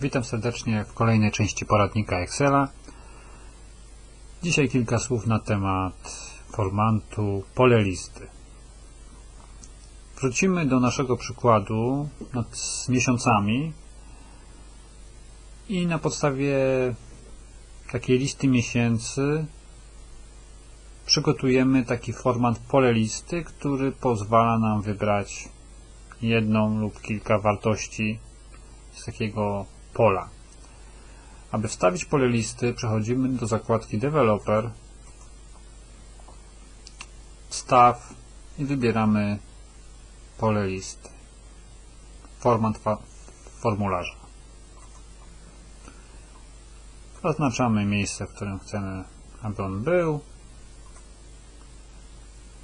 Witam serdecznie w kolejnej części poradnika Excela. Dzisiaj kilka słów na temat formatu pole listy. Wrócimy do naszego przykładu z miesiącami i na podstawie takiej listy miesięcy przygotujemy taki format pole listy, który pozwala nam wybrać jedną lub kilka wartości z takiego pola. Aby wstawić pole listy, przechodzimy do zakładki Developer, Wstaw i wybieramy pole listy, format formularza. Zaznaczamy miejsce, w którym chcemy, aby on był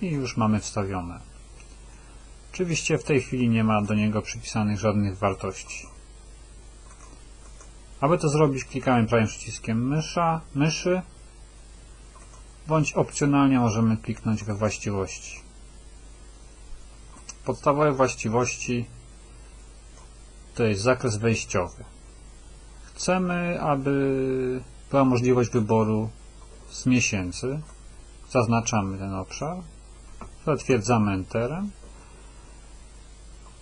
i już mamy wstawione. Oczywiście w tej chwili nie ma do niego przypisanych żadnych wartości. Aby to zrobić, klikamy prawym przyciskiem mysza, myszy, bądź opcjonalnie możemy kliknąć we właściwości. Podstawowe właściwości to jest zakres wejściowy. Chcemy, aby była możliwość wyboru z miesięcy. Zaznaczamy ten obszar, zatwierdzamy Enterem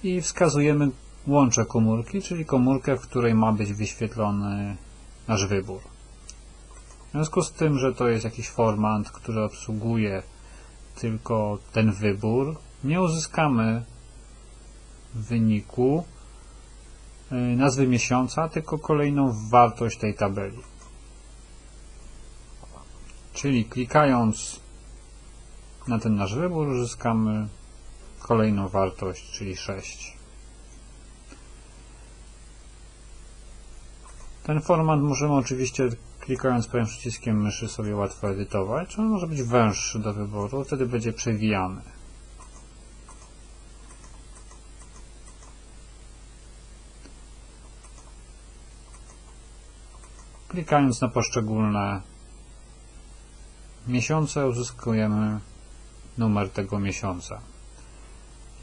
i wskazujemy łącze komórki, czyli komórkę, w której ma być wyświetlony nasz wybór. W związku z tym, że to jest jakiś format, który obsługuje tylko ten wybór, nie uzyskamy w wyniku y, nazwy miesiąca, tylko kolejną wartość tej tabeli. Czyli klikając na ten nasz wybór uzyskamy kolejną wartość, czyli 6. Ten format możemy oczywiście klikając prawym przyciskiem myszy sobie łatwo edytować, on może być węższy do wyboru, wtedy będzie przewijany. Klikając na poszczególne miesiące uzyskujemy numer tego miesiąca.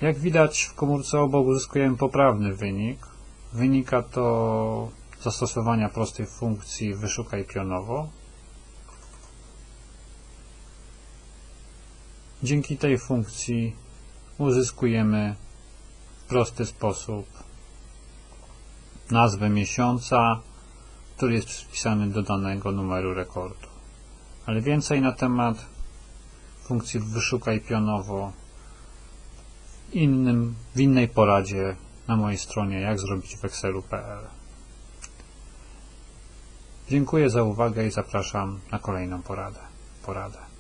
Jak widać w komórce obok uzyskujemy poprawny wynik. Wynika to zastosowania prostej funkcji wyszukaj pionowo. Dzięki tej funkcji uzyskujemy w prosty sposób nazwę miesiąca, który jest przypisany do danego numeru rekordu. Ale więcej na temat funkcji wyszukaj pionowo innym, w innej poradzie na mojej stronie jak zrobić w excelu.pl. Dziękuję za uwagę i zapraszam na kolejną poradę. poradę.